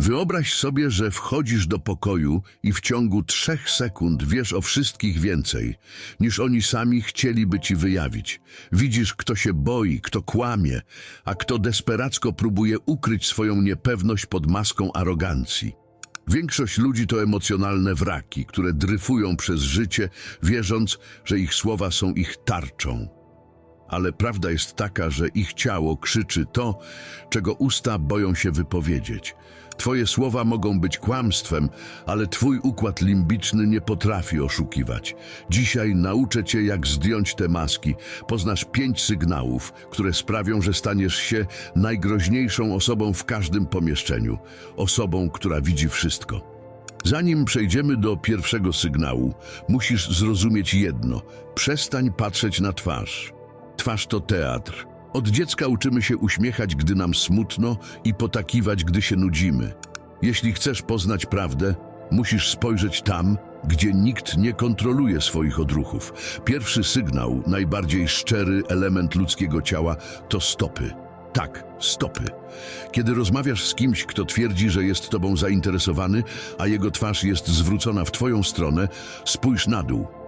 Wyobraź sobie, że wchodzisz do pokoju i w ciągu trzech sekund wiesz o wszystkich więcej, niż oni sami chcieliby ci wyjawić. Widzisz, kto się boi, kto kłamie, a kto desperacko próbuje ukryć swoją niepewność pod maską arogancji. Większość ludzi to emocjonalne wraki, które dryfują przez życie, wierząc, że ich słowa są ich tarczą. Ale prawda jest taka, że ich ciało krzyczy to, czego usta boją się wypowiedzieć. Twoje słowa mogą być kłamstwem, ale twój układ limbiczny nie potrafi oszukiwać. Dzisiaj nauczę cię, jak zdjąć te maski. Poznasz pięć sygnałów, które sprawią, że staniesz się najgroźniejszą osobą w każdym pomieszczeniu. Osobą, która widzi wszystko. Zanim przejdziemy do pierwszego sygnału, musisz zrozumieć jedno. Przestań patrzeć na twarz. Twarz to teatr. Od dziecka uczymy się uśmiechać, gdy nam smutno i potakiwać, gdy się nudzimy. Jeśli chcesz poznać prawdę, musisz spojrzeć tam, gdzie nikt nie kontroluje swoich odruchów. Pierwszy sygnał, najbardziej szczery element ludzkiego ciała to stopy. Tak, stopy. Kiedy rozmawiasz z kimś, kto twierdzi, że jest tobą zainteresowany, a jego twarz jest zwrócona w twoją stronę, spójrz na dół.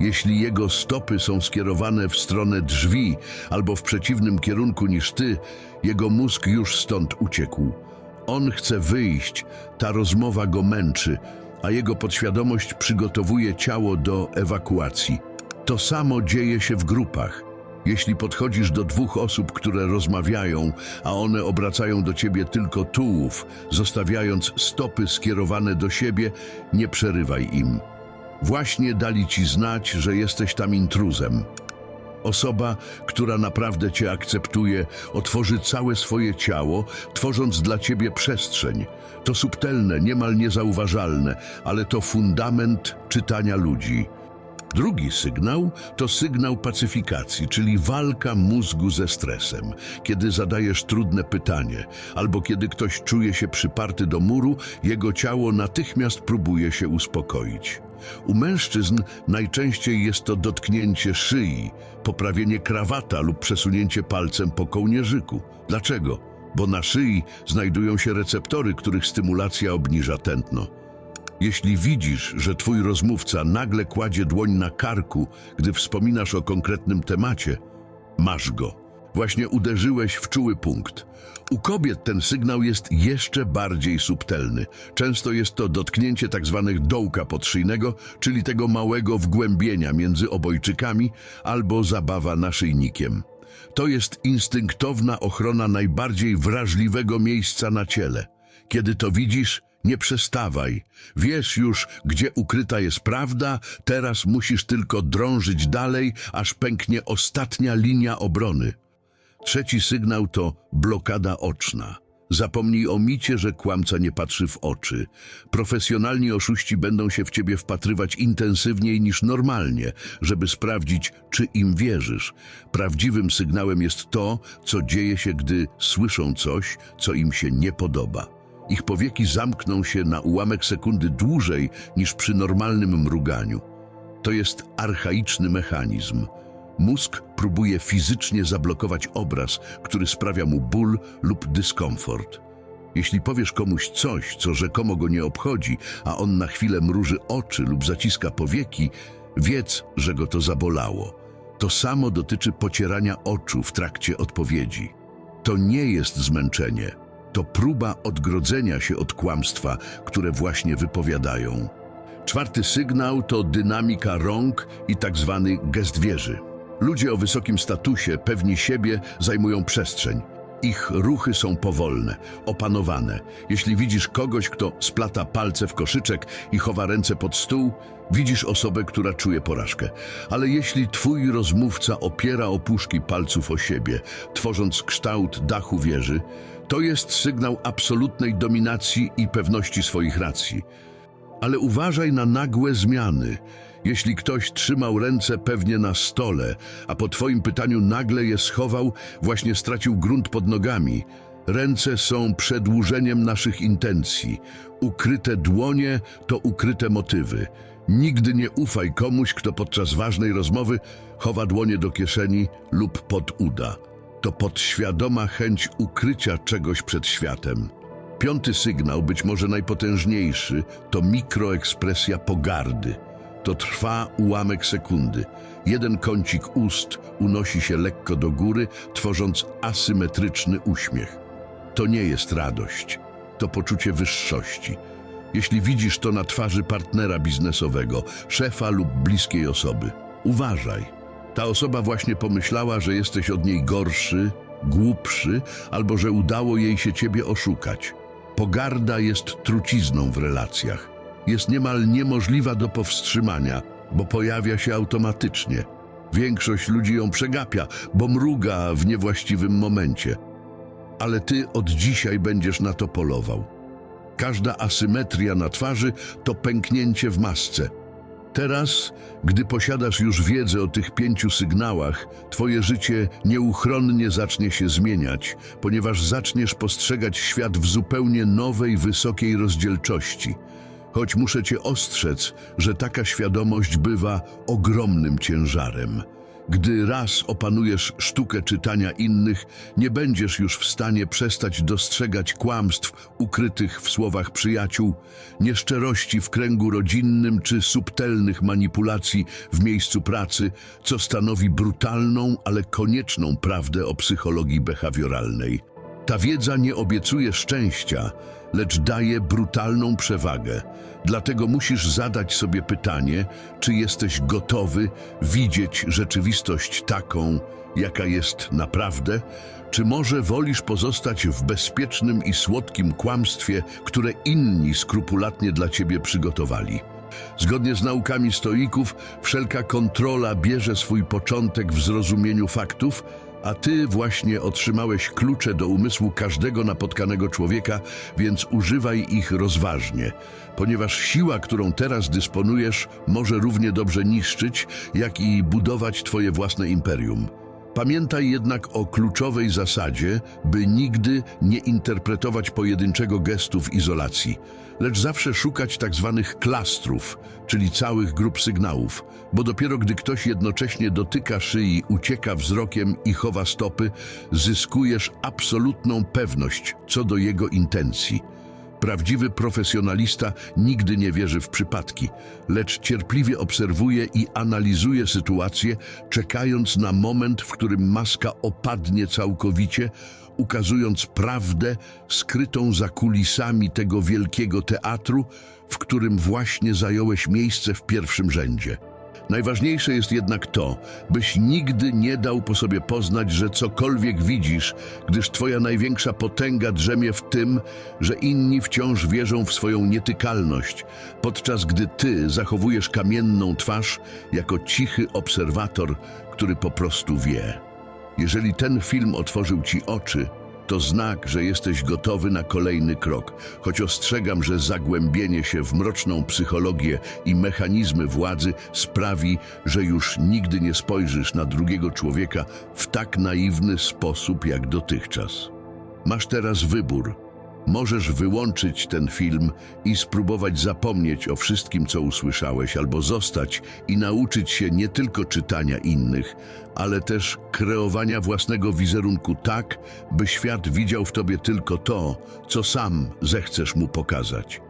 Jeśli jego stopy są skierowane w stronę drzwi albo w przeciwnym kierunku niż ty, jego mózg już stąd uciekł. On chce wyjść, ta rozmowa go męczy, a jego podświadomość przygotowuje ciało do ewakuacji. To samo dzieje się w grupach. Jeśli podchodzisz do dwóch osób, które rozmawiają, a one obracają do ciebie tylko tułów, zostawiając stopy skierowane do siebie, nie przerywaj im. Właśnie dali ci znać, że jesteś tam intruzem. Osoba, która naprawdę cię akceptuje, otworzy całe swoje ciało, tworząc dla ciebie przestrzeń. To subtelne, niemal niezauważalne, ale to fundament czytania ludzi. Drugi sygnał to sygnał pacyfikacji, czyli walka mózgu ze stresem. Kiedy zadajesz trudne pytanie, albo kiedy ktoś czuje się przyparty do muru, jego ciało natychmiast próbuje się uspokoić. U mężczyzn najczęściej jest to dotknięcie szyi, poprawienie krawata lub przesunięcie palcem po kołnierzyku. Dlaczego? Bo na szyi znajdują się receptory, których stymulacja obniża tętno. Jeśli widzisz, że twój rozmówca nagle kładzie dłoń na karku, gdy wspominasz o konkretnym temacie, masz go. Właśnie uderzyłeś w czuły punkt. U kobiet ten sygnał jest jeszcze bardziej subtelny. Często jest to dotknięcie tak zwanych dołka podszyjnego, czyli tego małego wgłębienia między obojczykami albo zabawa naszyjnikiem. To jest instynktowna ochrona najbardziej wrażliwego miejsca na ciele. Kiedy to widzisz, nie przestawaj. Wiesz już, gdzie ukryta jest prawda, teraz musisz tylko drążyć dalej, aż pęknie ostatnia linia obrony. Trzeci sygnał to blokada oczna. Zapomnij o micie, że kłamca nie patrzy w oczy. Profesjonalni oszuści będą się w ciebie wpatrywać intensywniej niż normalnie, żeby sprawdzić, czy im wierzysz. Prawdziwym sygnałem jest to, co dzieje się, gdy słyszą coś, co im się nie podoba. Ich powieki zamkną się na ułamek sekundy dłużej niż przy normalnym mruganiu. To jest archaiczny mechanizm. Mózg próbuje fizycznie zablokować obraz, który sprawia mu ból lub dyskomfort. Jeśli powiesz komuś coś, co rzekomo go nie obchodzi, a on na chwilę mruży oczy lub zaciska powieki, wiedz, że go to zabolało. To samo dotyczy pocierania oczu w trakcie odpowiedzi. To nie jest zmęczenie, to próba odgrodzenia się od kłamstwa, które właśnie wypowiadają. Czwarty sygnał to dynamika rąk i tak zwany gest wieży. Ludzie o wysokim statusie, pewni siebie, zajmują przestrzeń. Ich ruchy są powolne, opanowane. Jeśli widzisz kogoś, kto splata palce w koszyczek i chowa ręce pod stół, widzisz osobę, która czuje porażkę. Ale jeśli twój rozmówca opiera opuszki palców o siebie, tworząc kształt dachu wieży, to jest sygnał absolutnej dominacji i pewności swoich racji. Ale uważaj na nagłe zmiany. Jeśli ktoś trzymał ręce pewnie na stole, a po twoim pytaniu nagle je schował, właśnie stracił grunt pod nogami. Ręce są przedłużeniem naszych intencji. Ukryte dłonie to ukryte motywy. Nigdy nie ufaj komuś, kto podczas ważnej rozmowy chowa dłonie do kieszeni lub pod uda. To podświadoma chęć ukrycia czegoś przed światem. Piąty sygnał, być może najpotężniejszy, to mikroekspresja pogardy. To trwa ułamek sekundy. Jeden kącik ust unosi się lekko do góry, tworząc asymetryczny uśmiech. To nie jest radość, to poczucie wyższości. Jeśli widzisz to na twarzy partnera biznesowego, szefa lub bliskiej osoby, uważaj. Ta osoba właśnie pomyślała, że jesteś od niej gorszy, głupszy, albo że udało jej się ciebie oszukać. Pogarda jest trucizną w relacjach. Jest niemal niemożliwa do powstrzymania, bo pojawia się automatycznie. Większość ludzi ją przegapia, bo mruga w niewłaściwym momencie. Ale ty od dzisiaj będziesz na to polował. Każda asymetria na twarzy to pęknięcie w masce. Teraz, gdy posiadasz już wiedzę o tych pięciu sygnałach, twoje życie nieuchronnie zacznie się zmieniać, ponieważ zaczniesz postrzegać świat w zupełnie nowej, wysokiej rozdzielczości. Choć muszę cię ostrzec, że taka świadomość bywa ogromnym ciężarem. Gdy raz opanujesz sztukę czytania innych, nie będziesz już w stanie przestać dostrzegać kłamstw ukrytych w słowach przyjaciół, nieszczerości w kręgu rodzinnym czy subtelnych manipulacji w miejscu pracy, co stanowi brutalną, ale konieczną prawdę o psychologii behawioralnej. Ta wiedza nie obiecuje szczęścia, lecz daje brutalną przewagę. Dlatego musisz zadać sobie pytanie, czy jesteś gotowy widzieć rzeczywistość taką, jaka jest naprawdę, czy może wolisz pozostać w bezpiecznym i słodkim kłamstwie, które inni skrupulatnie dla ciebie przygotowali. Zgodnie z naukami stoików, wszelka kontrola bierze swój początek w zrozumieniu faktów, a ty właśnie otrzymałeś klucze do umysłu każdego napotkanego człowieka, więc używaj ich rozważnie, ponieważ siła, którą teraz dysponujesz, może równie dobrze niszczyć, jak i budować twoje własne imperium. Pamiętaj jednak o kluczowej zasadzie, by nigdy nie interpretować pojedynczego gestu w izolacji, lecz zawsze szukać tak zwanych klastrów, czyli całych grup sygnałów, bo dopiero gdy ktoś jednocześnie dotyka szyi, ucieka wzrokiem i chowa stopy, zyskujesz absolutną pewność co do jego intencji. Prawdziwy profesjonalista nigdy nie wierzy w przypadki, lecz cierpliwie obserwuje i analizuje sytuację, czekając na moment, w którym maska opadnie całkowicie, ukazując prawdę skrytą za kulisami tego wielkiego teatru, w którym właśnie zająłeś miejsce w pierwszym rzędzie. Najważniejsze jest jednak to, byś nigdy nie dał po sobie poznać, że cokolwiek widzisz, gdyż twoja największa potęga drzemie w tym, że inni wciąż wierzą w swoją nietykalność, podczas gdy ty zachowujesz kamienną twarz jako cichy obserwator, który po prostu wie. Jeżeli ten film otworzył ci oczy, to znak, że jesteś gotowy na kolejny krok, choć ostrzegam, że zagłębienie się w mroczną psychologię i mechanizmy władzy sprawi, że już nigdy nie spojrzysz na drugiego człowieka w tak naiwny sposób jak dotychczas. Masz teraz wybór. Możesz wyłączyć ten film i spróbować zapomnieć o wszystkim, co usłyszałeś, albo zostać i nauczyć się nie tylko czytania innych, ale też kreowania własnego wizerunku tak, by świat widział w tobie tylko to, co sam zechcesz mu pokazać.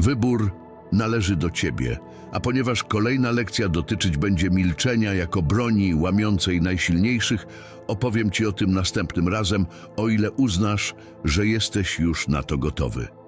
Wybór należy do ciebie, a ponieważ kolejna lekcja dotyczyć będzie milczenia jako broni łamiącej najsilniejszych, opowiem ci o tym następnym razem, o ile uznasz, że jesteś już na to gotowy.